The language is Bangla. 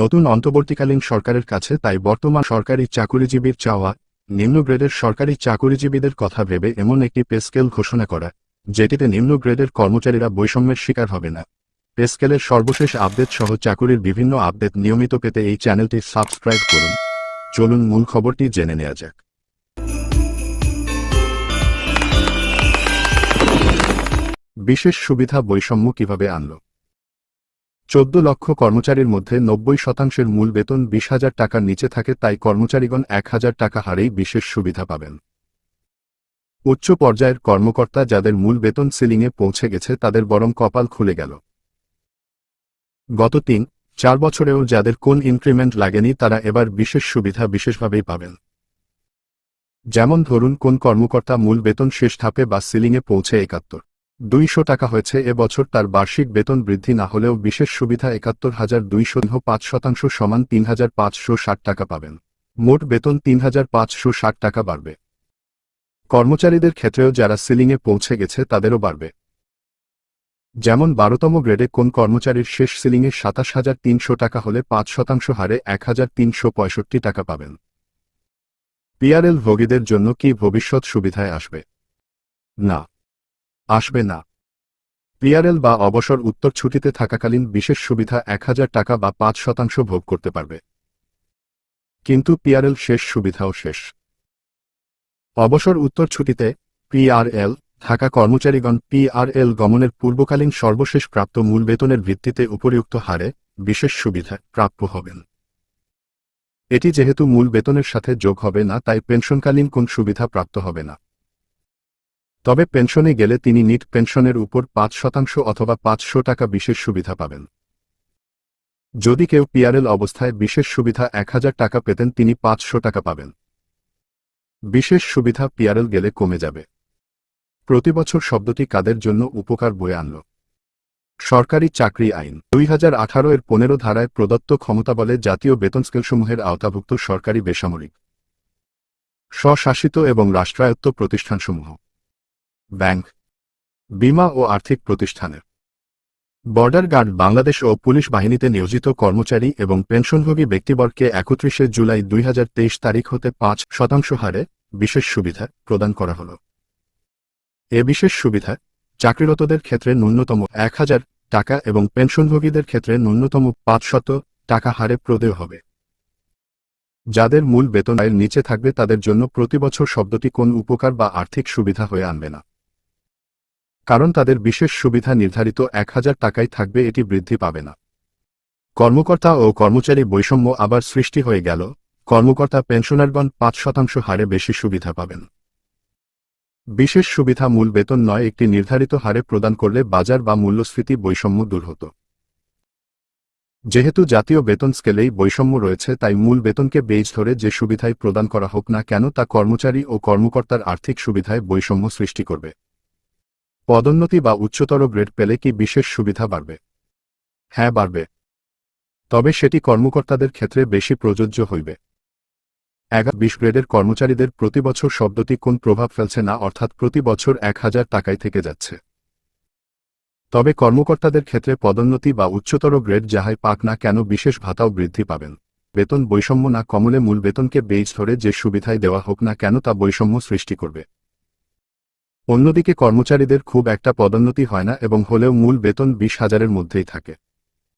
নতুন অন্তর্বর্তীকালীন সরকারের কাছে, তাই বর্তমান সরকারি চাকুরিজীবীর চাওয়া, নিম্ন গ্রেডের সরকারি চাকুরিজীবীদের কথা ভেবে এমন একটি পেস্কেল ঘোষণা করা, যেটিতে নিম্ন গ্রেডের কর্মচারীরা বৈষম্যের শিকার হবে না। পেস্কেলের সর্বশেষ আপডেট সহ চাকুরির বিভিন্ন আপডেট নিয়মিত পেতে এই চ্যানেলটি সাবস্ক্রাইব করুন। চলুন মূল খবরটি জেনে নেওয়া যাক। বিশেষ সুবিধা বৈষম্য কীভাবে আনল? চোদ্দ লক্ষ কর্মচারীর মধ্যে নব্বই শতাংশের মূল বেতন বিশ হাজার টাকার নিচে থাকে, তাই কর্মচারীগণ এক হাজার টাকা হারেই বিশেষ সুবিধা পাবেন। উচ্চ পর্যায়ের কর্মকর্তা যাদের মূল বেতন সিলিংয়ে পৌঁছে গেছে, তাদের বরং কপাল খুলে গেল। গত তিন, চার বছরেও যাদের কোন ইনক্রিমেন্ট লাগেনি, তারা এবার বিশেষ সুবিধা বিশেষভাবেই পাবেন। যেমন ধরুন, কোন কর্মকর্তা মূল বেতন শেষ ধাপে বা সিলিংয়ে পৌঁছে একাত্তর। দুইশো টাকা হয়েছে, এ বছর তার বার্ষিক বেতন বৃদ্ধি না হলেও বিশেষ সুবিধা একাত্তর হাজার দুইশো পাঁচ শতাংশ সমান তিন হাজার পাঁচশো ষাট টাকা পাবেন। মোট বেতন তিন হাজার পাঁচশো ষাট টাকা বাড়বে। কর্মচারীদের ক্ষেত্রেও যারা সিলিংয়ে পৌঁছে গেছে, তাদেরও বাড়বে। যেমন বারোতম গ্রেডে কোন কর্মচারীর শেষ সিলিংয়ে সাতাশ হাজার তিনশো টাকা হলে পাঁচ শতাংশ হারে এক হাজার তিনশো পঁয়ষট্টি টাকা পাবেন। পিআরএল ভোগীদের জন্য কি ভবিষ্যৎ সুবিধায় আসবে? না। আসবে না। পিআরএল বা অবসর উত্তর ছুটিতে থাকাকালীন বিশেষ সুবিধা এক হাজার টাকা বা পাঁচ শতাংশ ভোগ করতে পারবে। কিন্তু পিআরএল শেষ সুবিধাও শেষ। অবসর উত্তর ছুটিতে পিআরএল থাকা কর্মচারীগণ পিআরএল গমনের পূর্বকালীন সর্বশেষ প্রাপ্ত মূল বেতনের ভিত্তিতে উপরিউক্ত হারে বিশেষ সুবিধা প্রাপ্য হবেন। এটি যেহেতু মূল বেতনের সাথে যোগ হবে না, তাই পেনশনকালীন কোন সুবিধা প্রাপ্ত হবে না। তবে পেনশনে গেলে তিনি নিট পেনশনের উপর পাঁচ শতাংশ অথবা পাঁচশো টাকা বিশেষ সুবিধা পাবেন। যদি কেউ পিআরএল অবস্থায় বিশেষ সুবিধা এক হাজার টাকা পেতেন, তিনি পাঁচশো টাকা পাবেন। বিশেষ সুবিধা পিআরএল গেলে কমে যাবে। প্রতিবছর শব্দটি কাদের জন্য উপকার বয়ে আনল? সরকারি চাকরি আইন। দুই হাজার আঠারো এর পনেরো ধারায় প্রদত্ত ক্ষমতা বলে জাতীয় বেতন স্কেলসমূহের আওতাভুক্ত সরকারি বেসামরিক, স্বশাসিত এবং রাষ্ট্রায়ত্ত প্রতিষ্ঠানসমূহ। ব্যাংক, বিমা ও আর্থিক প্রতিষ্ঠানের। বর্ডার গার্ড বাংলাদেশ ও পুলিশ বাহিনীতে নিয়োজিত কর্মচারী এবং পেনশনভোগী ব্যক্তিবর্গকে একত্রিশে জুলাই দুই হাজার তেইশ তারিখ হতে পাঁচ শতাংশ হারে বিশেষ সুবিধা প্রদান করা হল। এ বিশেষ সুবিধা চাকরিরতদের ক্ষেত্রে ন্যূনতম এক হাজার টাকা এবং পেনশনভোগীদের ক্ষেত্রে ন্যূনতম পাঁচশত টাকা হারে প্রদেয় হবে। যাদের মূল বেতন আয়ের নিচে থাকবে তাদের জন্য প্রতিবছর শব্দটি কোন উপকার বা আর্থিক সুবিধা হয়ে আনবে না। কারণ তাদের বিশেষ সুবিধা নির্ধারিত এক হাজার টাকায় থাকবে, এটি বৃদ্ধি পাবে না। কর্মকর্তা ও কর্মচারী বৈষম্য আবার সৃষ্টি হয়ে গেল, কর্মকর্তা পেনশনারগণ পাঁচ শতাংশ হারে বেশি সুবিধা পাবেন। বিশেষ সুবিধা মূল বেতন নয়, একটি নির্ধারিত হারে প্রদান করলে বাজার বা মূল্যস্ফীতি বৈষম্য দূর হতো। যেহেতু জাতীয় বেতন স্কেলেই বৈষম্য রয়েছে, তাই মূল বেতনকে বেজ ধরে যে সুবিধাই প্রদান করা হোক না কেন, তা কর্মচারী ও কর্মকর্তার আর্থিক সুবিধায় বৈষম্য সৃষ্টি করবে। পদোন্নতি বা উচ্চতর গ্রেড পেলে কি বিশেষ সুবিধা বাড়বে? হ্যাঁ বাড়বে। তবে সেটি কর্মকর্তাদের ক্ষেত্রে বেশি প্রযোজ্য হইবে। এগারো বিশ গ্রেডের কর্মচারীদের প্রতি বছর শব্দটি কোন প্রভাব ফেলছে না, অর্থাৎ প্রতি বছর এক হাজার টাকায় থেকে যাচ্ছে। তবে কর্মকর্তাদের ক্ষেত্রে পদোন্নতি বা উচ্চতর গ্রেড যাহাই পাক না কেন বিশেষ ভাতাও বৃদ্ধি পাবেন। বেতন বৈষম্য না কমলে মূল বেতনকে বেজ ধরে যে সুবিধায় দেওয়া হোক না কেন তা বৈষম্য সৃষ্টি করবে। অন্যদিকে কর্মচারীদের খুব একটা পদোন্নতি হয় না এবং হলেও মূল বেতন বিশ হাজারের মধ্যেই থাকে।